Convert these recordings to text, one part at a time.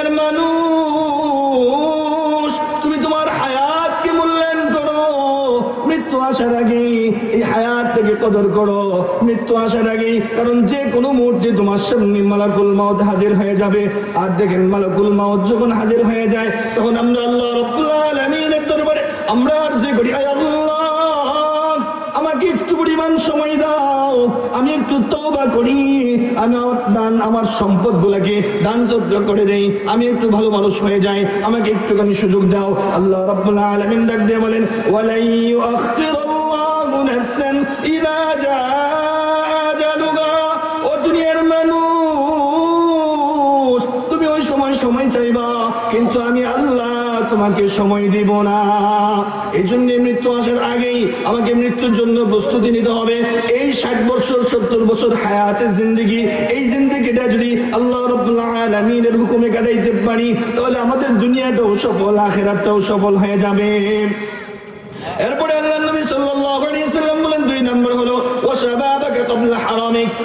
দুনিয়ার মানুষ, তুমি তোমার হায়াতকে মূল্যায়ন করো। মৃত্যু আসার আগে এই হায়াত থেকে কদর করো। মৃত্যু আসার আগে কারণ যে কোনো মুহূর্তে তোমার সামনে মালাকুল মাউত হাজির হয়ে যাবে। আর দেখেন মালাকুল মাউত যখন হাজির হয়ে যায়, তখন আমরা আল্লাহ আলামিনের দরবারে, আমরা আর যে করি আল্লাহ, আমাকে একটু পরিমাণ সময় দাও, আমি একটু তওবা করি। আমি আমার দান, আমার সম্পদ গুলাকে দান সত্য করে দেই। আমি একটু ভালো মানুষ হয়ে যাই। আমাকে একটুখানি সুযোগ দাও। আল্লাহ রাব্বুল আলমিন ডাক দিয়ে বলেন, ওয়ালাই তোমাকে সময় দিব না। এই জন্য মৃত্যু আসার আগেই আমাকে মৃত্যুর জন্য প্রস্তুতি নিতে হবে। এই ষাট বছর, সত্তর বছর হায়াতের জিন্দগি, এই জিন্দগিটা যদি আল্লাহ আলমিনের হুকুমে কাটাইতে পারি, তাহলে আমাদের দুনিয়াটাও সফল, আখেরাতটাও সফল হয়ে যাবে। এরপরে আল্লাহ নবী সাল্লাম বলেন, দুই নম্বর হলো ও হারামিক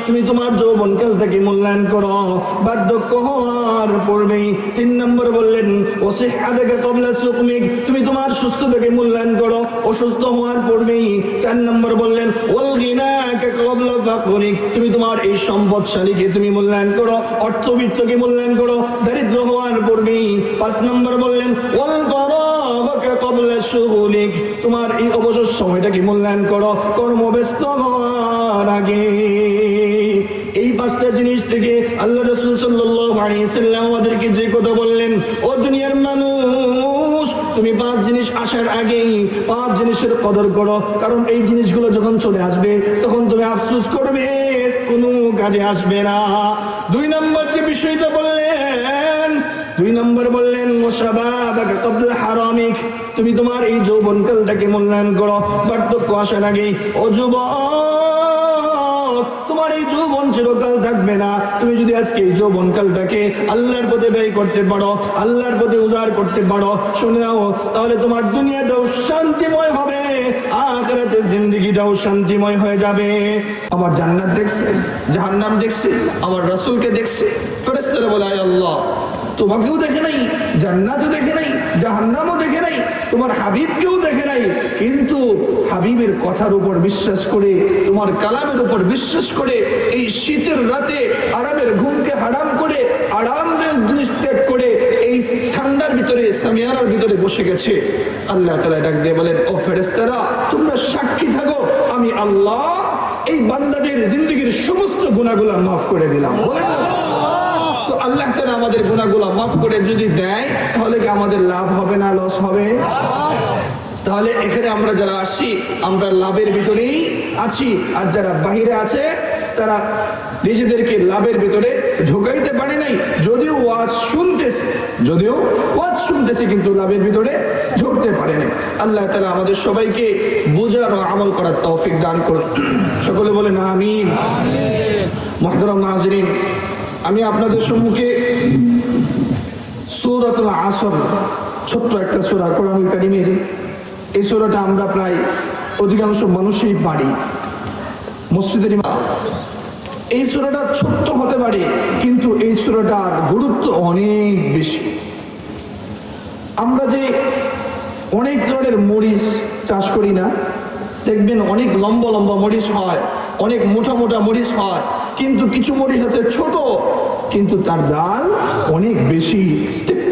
তুমি তোমার যৌবনকাল থেকে মূল্যায়ন করো। বার্ধক্য হওয়ার পূর্বেই তিন নম্বর বললেন ও সিহহাতাকা ক্বাবলা সুকমিক, তুমি তোমার সুস্থ থেকে মূল্যায়ন করো। অসুস্থ হওয়ার পূর্বেই চার নম্বর বললেন, ওয়াল গিনাকা ফাকরিক, তুমি তোমার এই সম্পদশালীকে তুমি মূল্যায়ন করো, অর্থবিত্তকে মূল্যায়ন করো। দারিদ্র হওয়ার পূর্বেই পাঁচ নম্বর বললেন, ওয়াল ফারাগাকা ক্বাবলা শুগুলিক তোমার এই অবসর সময়টাকে মূল্যায়ন করো। কর্মব্যস্ত হওয়ার আগে এই পাঁচটা জিনিস থেকে আল্লাহ রসুল সাল্লাম আমাদেরকে যে কথা বললেন, ও দুনিয়ার মানুষ, তুমি পাঁচ জিনিস আসার আগেই পাঁচ জিনিসের কদর করো। কারণ এই জিনিসগুলো যখন চলে আসবে, তখন তুমি আফসুস করবে, কোনো কাজে আসবে না। দুই নম্বর যে বিষয়টা বললেন, দুই নম্বর বললেন হারামিক, তুমি তোমার এই যৌবনকালটাকে মূল্যায়ন করো। বার্ধক্য আসার আগে ও যুবক তোমার এই যৌবন চিরকাল থাকবে না। তুমি যদি আজকে এই যৌবনকালটাকে আল্লাহর পথে ব্যয় করতে পারো, আল্লাহর পথে উজাড় করতে পারো, শুনে নাও, তাহলে তোমার দুনিয়াটাও শান্তিময় হবে, আখেরাতে জিন্দগিটাও শান্তিময় হয়ে যাবে। জান্নাত দেখছে, জাহান্নাম দেখছে, আমার রাসূলকে দেখছে। ফেরেশতারা বলে, আয় আল্লাহ, তোমাকেও দেখে নাই, জান্নাতও দেখে নাই, জাহান্নামও দেখে নাই, তোমার হাবিবকেও দেখে কিন্তু হাবিবের কথার উপর বিশ্বাস করে, তোমার কালামের উপর বিশ্বাস করে, এই শীতের রাতে আরামের ঘুমকে হারাম করে আরামের জিনিস করে, এই ঠান্ডার ভিতরে, সামিয়ানার ভিতরে বসে গেছে। আল্লাহ তালা ডাক দিয়ে বলেন, ও ফেরেস্তারা তোমরা সাক্ষী থাকো, আমি আল্লাহ এই বান্দাদের জিন্দগির সমস্ত গুণাগুলা মাফ করে দিলাম। আল্লাহ তালা আমাদের গুণাগুলা মাফ করে যদি দেয়, তাহলে কি আমাদের লাভ হবে না, লস হবে? তাহলে এখানে আমরা যারা আসছি, আমরা লাভের ভিতরেই আছি। আর যারা বাহিরে আছে, তারা নিজেদেরকে লাভের ভিতরে ঢোকাইতে পারে নাই। যদিও ওয়াজ শুনতেছে, যদিও ওয়াজ শুনতেছে, কিন্তু লাভের ভিতরে ঢুকতে পারে নাই। আল্লাহ তালা আমাদের সবাইকে বোঝার ও আমল করার তৌফিক দান করুন। সকলে বলেন, আমিন। মহতরম নাজরিন আমি আপনাদের সম্মুখে সৌরাতুল আসর, ছোট্ট একটা সোরা কোরআনুল কারিমের এই সোরাটা আমরা প্রায় অধিকাংশ মানুষই পারি। মসজিদের এই সোরাটা ছোট্ট হতে পারে, কিন্তু এই সোরাটার গুরুত্ব অনেক বেশি। আমরা যে অনেক ধরনের মরিচ চাষ করি না, দেখবেন অনেক লম্বা লম্বা মরিচ হয়, অনেক মোটা মোটা মরিচ হয়, কিন্তু কিছু মরিচ আছে ছোট, কিন্তু তার ডাল অনেক বেশি।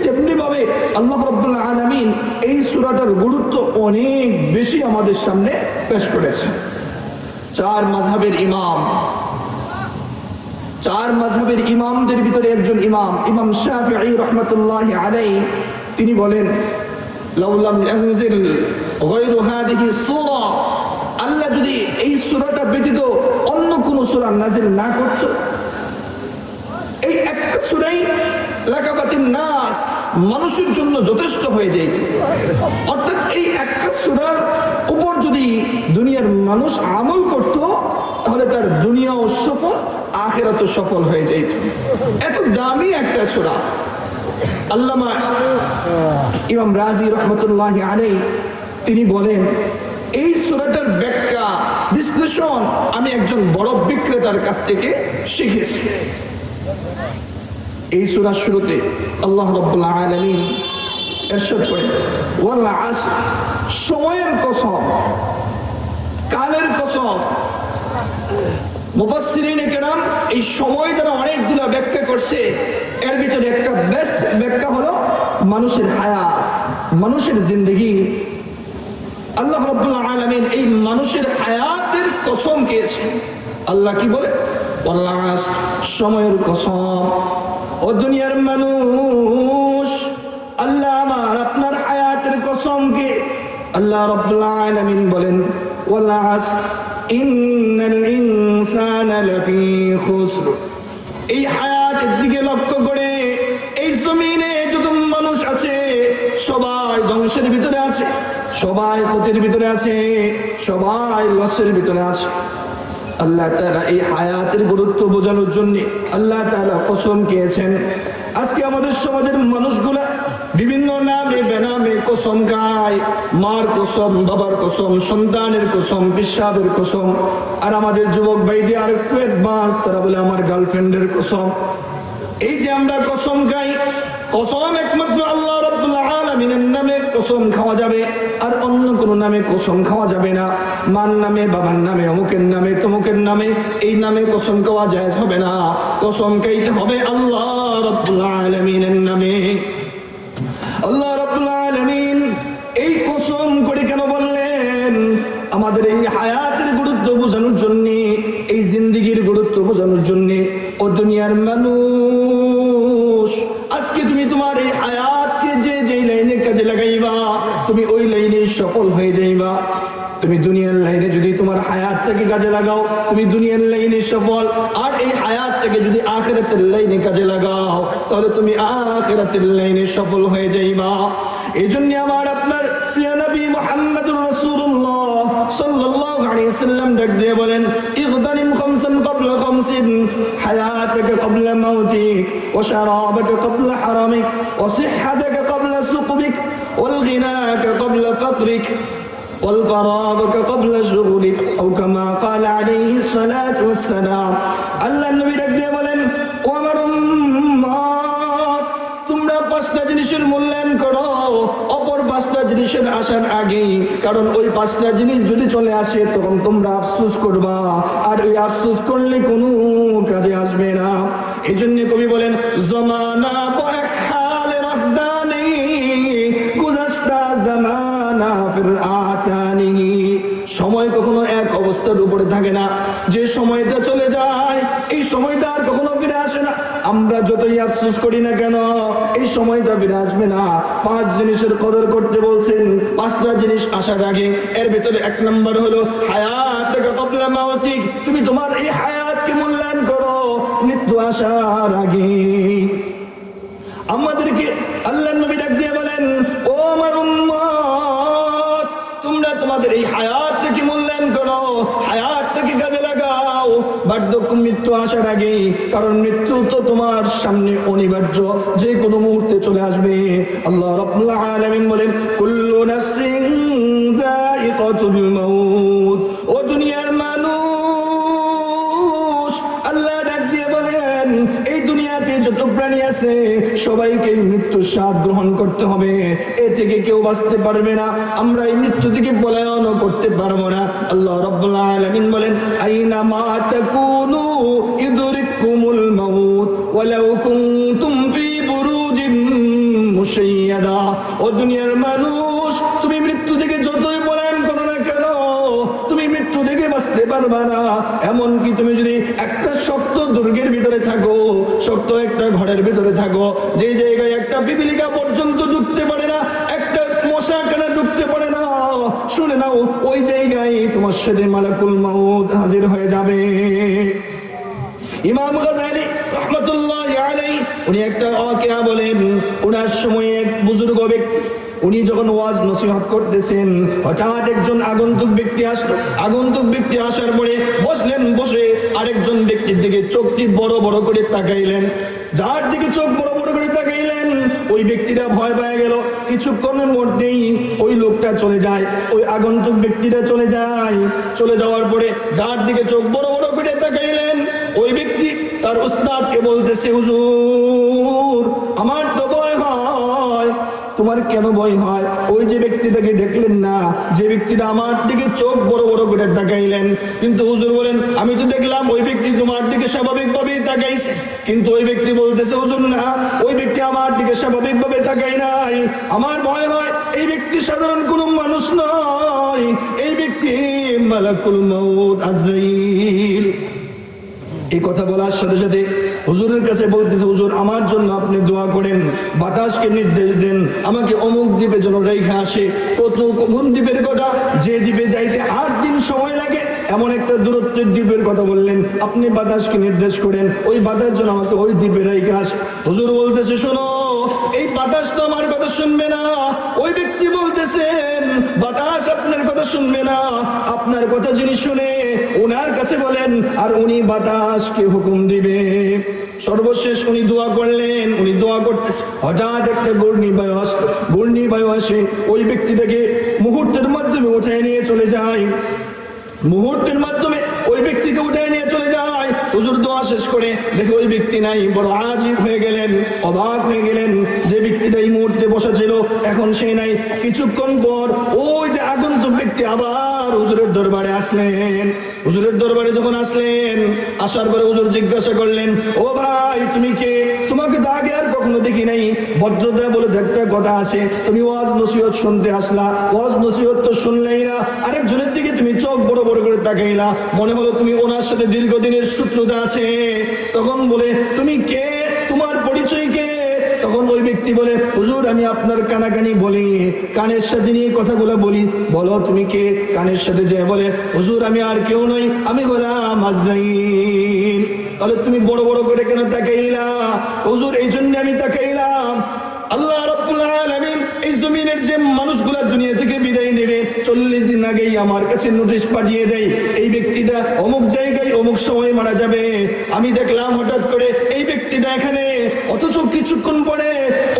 তেমনি ভাবে আল্লাহ রাব্বুল আলামিন এই সূরাটার গুরুত্ব অনেক বেশি আমাদের সামনে পেশ করেছে। চার মাযহাবের ইমাম। চার মাযহাবের ইমামদের ভিতরে একজন ইমাম ইমাম শাফিঈ রাহমাতুল্লাহি আলাইহি, তিনি বলেন আল্লাহ যদি এই সূরাটা ব্যতীত অন্য কোন সূরা নাজিল না করত, এই একটা সূরাই লাকাবাতিন নাস মানুষের জন্য যথেষ্ট হয়ে যেত। অর্থাৎ এই সূরার উপর যদি দুনিয়ার মানুষ আমল করত, তাহলে তার দুনিয়াও সফল আখেরাত সফল হয়ে যেত। এত দামি একটা সূরা। আল্লামা ইমাম রাজি রহমতুল্লাহ আলাই তিনি বলেন, এই সূরাটার ব্যাখ্যা, বিশ্লেষণ আমি একজন বড় বিক্রেতার কাছ থেকে শিখেছি। এই সূরার শুরুতে আল্লাহ রাব্বুল আলামিন সময়ের কসম, কালের কসম। এই সময় তারা অনেকগুলো ব্যাখ্যা করছে। এর ভিতরে একটা বেস্ট ব্যাখ্যা হলো মানুষের হায়াত, মানুষের জিন্দগি। আল্লাহ রাব্বুল আলামিন এই মানুষের হায়াতের কসম খেয়েছেন। আল্লাহ কি বলে? সময়ের কসম। ও দুনিয়ার মানুষ আল্লাহ আমার আপনার হায়াতের কসমকে আল্লাহ রাব্বুল আলামিন বলেন লাফি খুসর। এই হায়াতের দিকে লক্ষ্য করে এই জমিনে যত মানুষ আছে, সবাই ধ্বংসের ভিতরে আছে, সবাই ক্ষতির ভিতরে আছে, সবাই লসের ভিতরে আছে। আল্লাহ তাআলা এই হায়াতের গুরুত্ব বোঝানোর জন্য আল্লাহ তাআলা কসম খেয়েছেন। আজকে আমাদের সমাজের মানুষগুলা বিভিন্ন নামে বেনামে কসম খায় মার কসম, বাবার কসম, সন্তানের কসম বিশ্বাবের কসম। আর আমাদের যুবক ভাইদের আর একটু অ্যাডভান্স তারা বলে আমার গার্লফ্রেন্ডের কসম। এই যে আমরা কসম গাই, কসম একমাত্র আল্লাহ রাব্বুল আলামিনের নামে কসম খাওয়া যাবে। আর অন্য কোন নামে কসম খাওয়া যাবে না। মার নামে, বাবার নামে, অমুকের নামে, তমুকের নামে, এই নামে কসম খাওয়া যায় হবে না। কসম খাইতে হবে আল্লাহ রাব্বুল আলামিনের নামে। আমাদের এই হায়াতের গুরুত্ব বোঝানোর জন্য, এই জিন্দিগির গুরুত্ব বোঝানোর জন্য, ও দুনিয়ার মানুষ, আজকে তুমি তোমার এই হায়াতকে যে যে লাইনে কাজে লাগাইবা, তুমি ওই লাইনে সফল হয়ে যাইবা। তুমি দুনিয়ার লাইনে যদি তোমার হায়াতটাকে কাজে লাগাও, তুমি দুনিয়ার লাইনে সফল। আর এই হায়াতটাকে যদি আখেরাতের লাইনে কাজে লাগাও, তাহলে তুমি আখেরাতের লাইনে সফল হয়ে যাইবা। এই জন্য আমার আপনার মুহাম্মদুর রাসূলুল্লাহ সাল্লাল্লাহু আলাইহি সাল্লাম ডাক দিয়ে বলেন ইগতানিম খামসান ক্বাবলা খামসিন হায়াতাকা ক্বাবলা মাউতিক ওয়া শারাবাকা ক্বাবলা হারামিক ওয়া সিহহাতাকা ক্বাবলা সুকবিক ওয়াল গিনাকা ক্বাবলা ফাকরিক والفراغك قبل شغلك أو كما قال عليه الصلاة والسلام আল্লাহ নবী ডাক দিয়ে বলেন ও আমার উম্মত তোমরা পাঁচটা জিনিসের মূল্যায়ন করো অপর জিনিসের আসার আগেই, কারণ ওই পাঁচটা জিনিস যদি চলে আসে, তখন তোমরা আফসোস করবা। আর ওই আফসোস করলে কোনো কাজে আসবে না। এই জন্য কবি বলেন, জমানা সময় কখনো এক অবস্থার উপরে থাকে না। যে সময়টা চলে যায় সময়টা আর কখনো ফিরে আসে না। আমরা যতই আফসোস করি না কেন, এই সময়টা ফিরে আসবে না। পাঁচ জিনিসের কদর করতে বলছেন, পাঁচটা জিনিস আসার আগে। এর ভিতরে এক নম্বর হলো, হায়াত তুমি তোমার এই হায়াতকে মূল্যায়ন করো, মৃত্যু আসার আগে। আমাদেরকে আল্লাহ নবী ডাক দিয়ে বলেন, ও আমার তোমরা তোমাদের এই হায়াতটাকে মূল্যায়ন করো হায়াতটাকে কাজে লাগাও। বার্ধক্য মৃত্যু আসার আগে, কারণ মৃত্যু তো তোমার সামনে অনিবার্য, যে কোনো মুহূর্তে চলে আসবে। আল্লাহ রাব্বুল আলামিন বলেন, কুল্লু নাফসিন যায়িকাতুল মাউত। সবাইকে মৃত্যুর স্বাদ গ্রহণ করতে হবে। এ থেকে কেউ বাঁচতে পারবে না। আমরা এই মৃত্যু থেকে পলায়ন করতে পারব না। আল্লাহ রবীন্দিন বলেন, আইনা মা তাকুনু ও দুনিয়ার মানুষ বাঁচতে পারবা না। এমনকি তুমি যদি একটা শক্ত দুর্গের ভিতরে থাকো, শক্ত একটা ঘরের ভিতরে থাকো, যে জায়গায় একটা পিপিলিকা পর্যন্ত ঢুকতে পারে না, একটা মশা কেনা ঢুকতে পারে না, শুনে নাও, ওই জায়গায় তোমার সাথে মালাকুল মাউদ হাজির হয়ে যাবে। ইমাম গাজালি রহমতুল্লাহ উনি একটা অকেয়া বলেন ওনার সময়ে বুজুর্গ ব্যক্তি উনি যখন ওয়াজ নসিহত করতেছেন, হঠাৎ একজন আগন্তুক ব্যক্তি আসলো আগন্তুক ব্যক্তি আসার পরে বসলেন, বসে আরেকজন ব্যক্তির দিকে চোখটি বড় বড় করে তাকাইলেন। যার দিকে চোখ বড় বড় করে তাকাইলেন, ওই ব্যক্তিটা ভয় পেয়ে গেল। কিছুক্ষণের মধ্যেই ওই লোকটা চলে যায়, ওই আগন্তুক ব্যক্তিটা চলে যায়। চলে যাওয়ার পরে যার দিকে চোখ বড় বড় করে তাকাইলেন, ওই ব্যক্তি তার উস্তাদকে বলতেছে, হুজুর, আমার তো কেন ভয় হয়? ওই যে ব্যক্তিটাকে দেখলেন না, যে ব্যক্তিটা আমার দিকে চোখ বড় বড় করে তাকাইলেন। কিন্তু হুজুর বলেন, আমি তো দেখলাম ওই ব্যক্তি তোমার দিকে স্বাভাবিকভাবেই তাকাইছে। কিন্তু ওই ব্যক্তি বলতেছে, হুজুর, না, ওই ব্যক্তি আমার দিকে স্বাভাবিকভাবে তাকাই নাই। আমার ভয় হয়, এই ব্যক্তি সাধারণ কোনো মানুষ নয়। এই ব্যক্তি মালাকুল মউত আজরাইল। এই কথা বলার সাথে সাথে হুজুরের কাছে বলতেছে, হুজুর, আমার জন্য আপনি দোয়া করেন, বাতাসকে নির্দেশ দেন, আমাকে অমুক দ্বীপে যেন রেখা আসে, কত, কোন দ্বীপের কথা? যে দ্বীপে যাইতে আট দিন সময় লাগে। এমন একটা দূরত্বের দ্বীপের কথা বললেন। আপনি বাতাসকে নির্দেশ করেন, ওই বাতাস যেন আমাকে ওই দ্বীপে রেখে আসে। হুজুর বলতেছে, শোনো, এই বাতাস তো আমার কথা শুনবে না। ওই ব্যক্তি বলতেছেন, বাতাস আপনার কথা শুনবে না। আপনার কথা যিনি শুনে ওনার কাছে বলেন, আর উনি বাতাসকে হুকুম দিবে। সর্বশেষ উনি দোয়া করলেন, উনি দোয়া করতেছে। হঠাৎ একটা ঘূর্ণি বায়ু আসলো। ঘূর্ণি বায়ু আসে, ওই ব্যক্তিটাকে মুহূর্তের মাধ্যমে উঠে নিয়ে চলে যায়। মুহূর্তের মাধ্যমে ওই ব্যক্তিকে উঠে নিয়ে চলে যায়। হুজুর দোয়া শেষ করে দেখে ওই ব্যক্তি নাই, বড় আজীব হয়ে গেলেন। অবাক হয়ে গেলেন যে ব্যক্তিটা এই মুহূর্তে বসা ছিল এখন সে নাই। কিছুক্ষণ পর ওই যে আগন্তুক ব্যক্তি আবার হুজুরের দরবারে আসলেন। হুজুরের দরবারে যখন আসলেন, আসার পরে হুজুর জিজ্ঞাসা করলেন, ও ভাই, তুমি কে? তোমাকে তো আগে আর কখনো দেখি নাই। ভদ্রতা বলে একটা কথা আছে, তুমি ওয়াজ নসিহত শুনতে আসলা। ওয়াজ নসিহত তো শুনলেই না, আরেকজনের দিকে তুমি চোখ বড় বড় করে তাকাইলা। মনে হলো তুমি ওনার সাথে দীর্ঘদিনের সূত্রতা আছে। তখন বলে, তুমি কে? তোমার পরিচয় ব্যক্তি বলে, হুজুর, আমি আপনার কানাকানি বলি, কানের সাথে নিয়ে কথাগুলো বলি। বলো, তুমি কে? কানের সাথে যে বলে, হুজুর, আমি আর কেউ নই, আমি গোলাম আজরাইল। তাহলে তুমি বড় বড় করে কেন তাকাইলা? হুজুর, এই জন্য আমি তাকাইলাম আল্লাহ রাব্বুল আলামিন এই জমিনের যে মানুষগুলা দুনিয়া থেকে বিদায় নেবে চল্লিশ দিন আগেই আমার কাছে নোটিশ পাঠিয়ে দেয়। এই ব্যক্তিটা অমুক জায়গায় অমুক সময় মারা যাবে। আমি দেখলাম হঠাৎ করে এই ব্যক্তিটা এখানে। অথচ কিছুক্ষণ পরে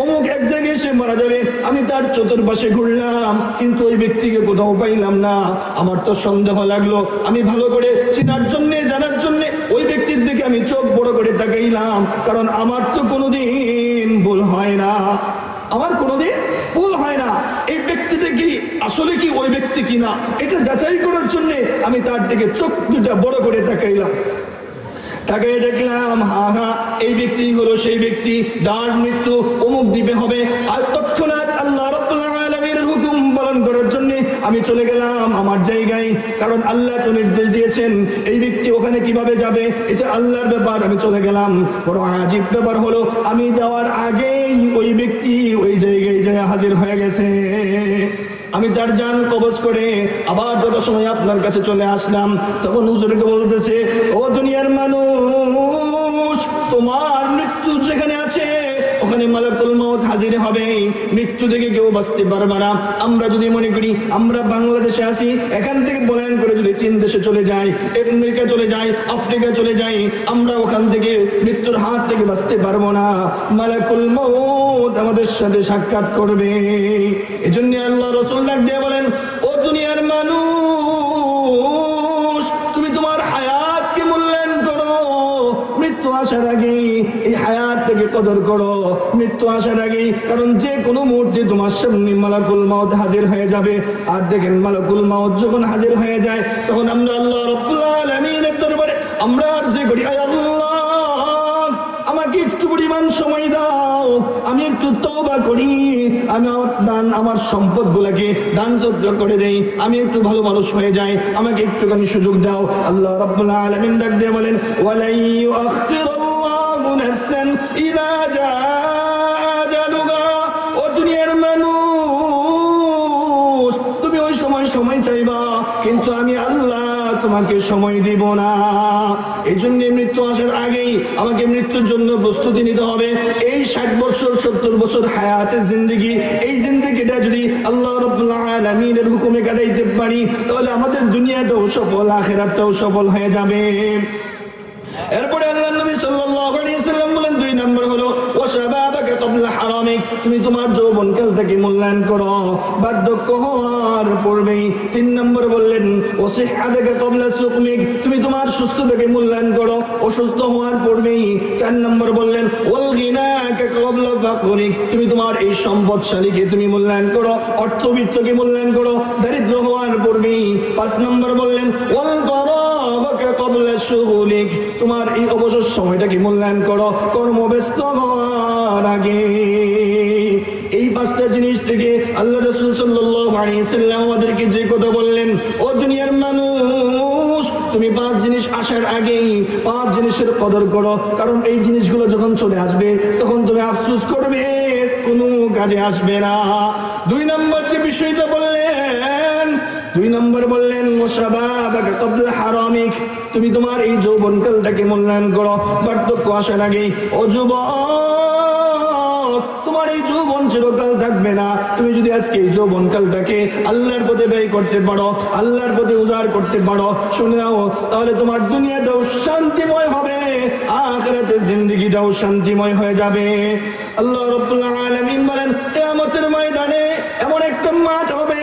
অমুক এক জায়গায় সে মারা যাবে। আমি তার চতুর্পাশে ঘুরলাম, কিন্তু ওই ব্যক্তিকে কোথাও পাইলাম না। আমার তো সন্দেহ লাগল। আমি ভালো করে চেনার জন্যে, জানার জন্যে ওই ব্যক্তির দিকে আমি চোখ বড় করে তাকাইলাম, কারণ আমার তো কোনোদিন ভুল হয় না। আমার কোনোদিন ব্যক্তিটা কি, আসলে কি ওই ব্যক্তি কিনা, এটা যাচাই করার জন্য আমি তার দিকে চোখ দুটা বড় করে তাকাইলাম। তাকে দেখলাম হা হা এই ব্যক্তি হলো সেই ব্যক্তি যার মৃত্যু অমুক দ্বীপে হবে। আর তৎক্ষণাৎ আল্লাহ আলামিনের হুকুম পালন করার জন্য আমি চলে গেলাম আমার জায়গায়। কারণ আল্লাহ তো নির্দেশ দিয়েছেন, এই ব্যক্তি ওখানে কীভাবে যাবে, এটা আল্লাহর ব্যাপার, আমি চলে গেলাম। বড় আজীব ব্যাপার হলো, আমি যাওয়ার আগেই ওই ব্যক্তি ওই জায়গায় যায় হাজির হয়ে গেছে। আমি তার যান কবজ করে আবার যত সময় আপনার কাছে চলে আসলাম, তখন হুজুরকে বলতেছে, ও দুনিয়ার মানুষ, তোমার মৃত্যু যেখানে আছে, ওখানে মালাকুল মত হাজির হবে। মৃত্যু থেকে কেউ বাঁচতে পারবে না। আমরা যদি মনে করি, আমরা বাংলাদেশে আসি এখান থেকে বলায়ন করে যদি চীন দেশে চলে যাই, আমেরিকা চলে যাই, আফ্রিকা চলে যাই, আমরা ওখান থেকে মৃত্যুর হাত থেকে বাঁচতে পারব না। মালাকুল মত আমাদের সাথে সাক্ষাৎ করবে। এজন্য আল্লাহ রসুল ডাক দিয়ে বলেন, ও দুনিয়ার মানুষ, তুমি তোমার হায়াত হায়াতকে মূল্যায়ন করো। মৃত্যু আসার আগে এই হায়াত থেকে কদর করো। মৃত্যু আসার আগে কারণ যে কোনো মুহূর্তে তোমার সামনে মালাকুল মাউদ হাজির হয়ে যাবে। আর দেখেন মালাকুল মাউদ যখন হাজির হয়ে যায়, তখন আমরা আল্লাহ আলামিনের দরবারে আমরা আর যে করি আল্লাহ, আমাকে একটু পরিমাণ সময় দাও। আমি একটু তওবা করি। আমি দান, আমার সম্পদ গুলাকে দান সদ্য করে দেই। আমি একটু ভালো মানুষ হয়ে যাই। আমাকে একটুখানি সুযোগ দাও। আল্লাহ রাব্বুল আলামিন ডাক দিয়ে বলেন, ওয়ালাই ইউআখিরুল্লাহু নাফসান ইযা ওই সময় সময় তোমাকে সময় দিব না। এই জন্য মৃত্যু আসার আগেই আমাকে মৃত্যুর জন্য প্রস্তুতি নিতে হবে। এই ষাট বছর, সত্তর বছর হায়াতের জিন্দগি, এই জিন্দগিটা যদি আল্লাহ আলমিনের হুকুমে কাটাইতে পারি, তাহলে আমাদের দুনিয়াটাও সফল, আখেরাতটাও সফল হয়ে যাবে। এরপরে আল্লাহ নবী সাল্লাম বলেন, দুই নম্বর হলো ক্বাবলা হারামিক তুমি তোমার যৌবনকালটাকে মূল্যায়ন করো। বার্ধক্য হওয়ার পূর্বেই তিন নম্বর বললেন ওসিহাতাকা ক্বাবলা সুকমিক, তুমি তোমার সুস্থতাকে মূল্যায়ন করো। অসুস্থ হওয়ার পূর্বেই চার নম্বর বললেন, ওয়াল গিনাকা ক্বাবলা ফাকরিক, তুমি তোমার এই সম্পদশালীকে তুমি মূল্যায়ন করো, অর্থবিত্তকে মূল্যায়ন করো। দারিদ্র হওয়ার পূর্বেই পাঁচ নম্বর বললেন, ওয়াল ফারাগাকা ক্বাবলা শুগুলিক তোমার এই অবসর সময়টাকে মূল্যায়ন করো। কর্মব্যস্ত হওয়ার আগে পাঁচটা জিনিস থেকে আল্লাহ রসুল সাল্লাম আমাদেরকে যে কথা বললেন, ও দুনিয়ার মানুষ, তুমি পাঁচ জিনিস আসার আগেই পাঁচ জিনিসের কদর করো। কারণ এই জিনিসগুলো যখন চলে আসবে, তখন তুমি আফসোস করবে, কোনো কাজে আসবে না। দুই নম্বর যে বিষয়টা বললেন, দুই নম্বর বললেন হারামিক, তুমি তোমার এই যৌবনকালটাকে মূল্যায়ন করো। বার্ধক্য আসার আগেই, ও চিরকাল থাকবে না। তুমি যদি আজকে এই যৌবনকালটাকে আল্লাহর পথে ব্যয় করতে পারো, আল্লাহর পথে উজাড় করতে পারো, শুনে নাও, তাহলে তোমার দুনিয়াটাও শান্তিময় হবে আখরাতে জিন্দগিটাও শান্তিময় হয়ে যাবে। আল্লাহ রব্বুল আলামিন বলেন, কিয়ামতের ময়দানে এমন একটা মাঠ হবে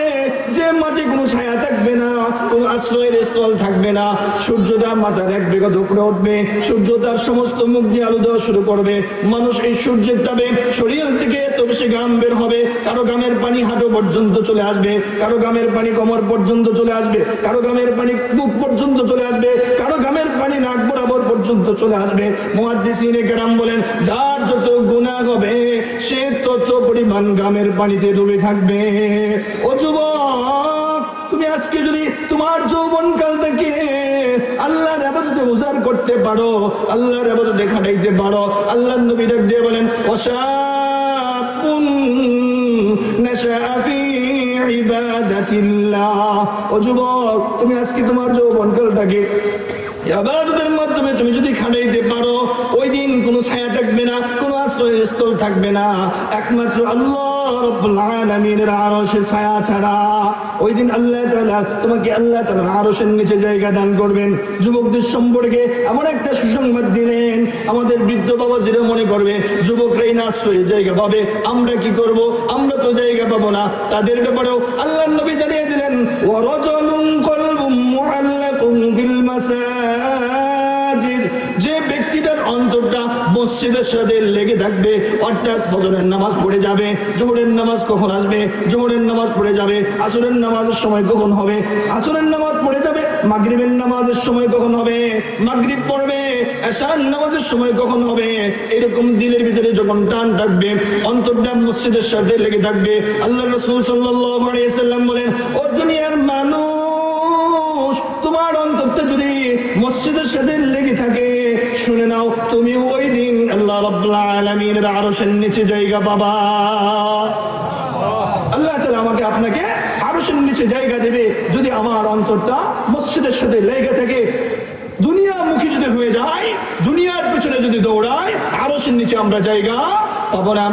যে মাঠে কোনো ছায়া থাকবে না, কোনো আশ্রয়ের স্থল থাকবে না। সূর্যটা মাথার এক বেগত উপরে উঠবে সূর্য তার সমস্ত মুখ দিয়ে আলো দেওয়া শুরু করবে। মানুষ এই সূর্যের তাবে শরীর থেকে এত বেশি গাম বের হবে, কারও গামের পানি হাঁটু পর্যন্ত চলে আসবে, কারও গামের পানি কোমর পর্যন্ত চলে আসবে, কারও গামের পানি বুক পর্যন্ত চলে আসবে, কারও গামের পানি নাক বরাবর পর্যন্ত চলে আসবে। মুহাদ্দিসিনে কেরাম বলেন, যার যত গুনাহ হবে, সে তত পরিমাণ গামের পানিতে ডুবে থাকবে। ও যুবক, তুমি আজকে যদি তোমার যৌবন কাল থেকে তুমি আজকে তোমার যৌবন কালটাকে আবাদতের মাধ্যমে তুমি যদি খাটাইতে পারো, ওই দিন কোনো ছায়া থাকবে না, কোনো আশ্রয়স্থল থাকবে না। একমাত্র আল্লাহ রব্বুল আলামিনের আরশের ছায়া ছাড়া। ওই দিন আল্লাহ তাআলা তোমাকে আল্লাহ তাআলার আরশের নিচে জায়গা দান করবেন। যুবকদের সম্পর্কে এমন একটা সুসংবাদ দিলেন, আমাদের বৃদ্ধ বাবা যেটা মনে করবে যুবকরাই না আশ্রয়ের জায়গা পাবে, আমরা কি করব? আমরা তো জায়গা পাবো না। তাদের ব্যাপারেও আল্লাহ নবী জানিয়ে দিলেন ওয়ারাজুলুন কলবুম মুআল্লাকুম ফিল মাসাজিদ মসজিদের সাথে লেগে থাকবে, অর্থাৎ ফজরের নামাজ পড়ে যাবে, জোহরের নামাজ কখন আসবে, জোহরের নামাজ পড়ে যাবে, আসরের নামাজের সময় কখন হবে, আসরের নামাজ পড়ে যাবে, মাগরিবের নামাজের সময় কখন হবে, মাগরিব পড়বে নামাজের সময় কখন হবে, এরকম দিলের ভিতরে যখন টান থাকবে, অন্তরটা মসজিদের সাথে লেগে থাকবে, আল্লাহ রসুল সাল্লাম বলেন, ও দুনিয়ার মানুষ, তোমার অন্তরটা যদি মসজিদের সাথে লেগে থাকে শুনে নাও, তুমি ওই দিন আল্লাহ রাব্বুল আরও সেন নিচে জায়গা বাবা আল্লাহ তালা আমাকে আপনাকে আরশের নিচে জায়গা দেবে। যদি আমার অন্তরটা মসজিদের সাথে লেগে থাকে দুনিয়ামুখী যদি হয়ে যায়, দুনিয়ার পিছনে যদি দৌড়ায় সেন নিচে আমরা জায়গা পাবো না।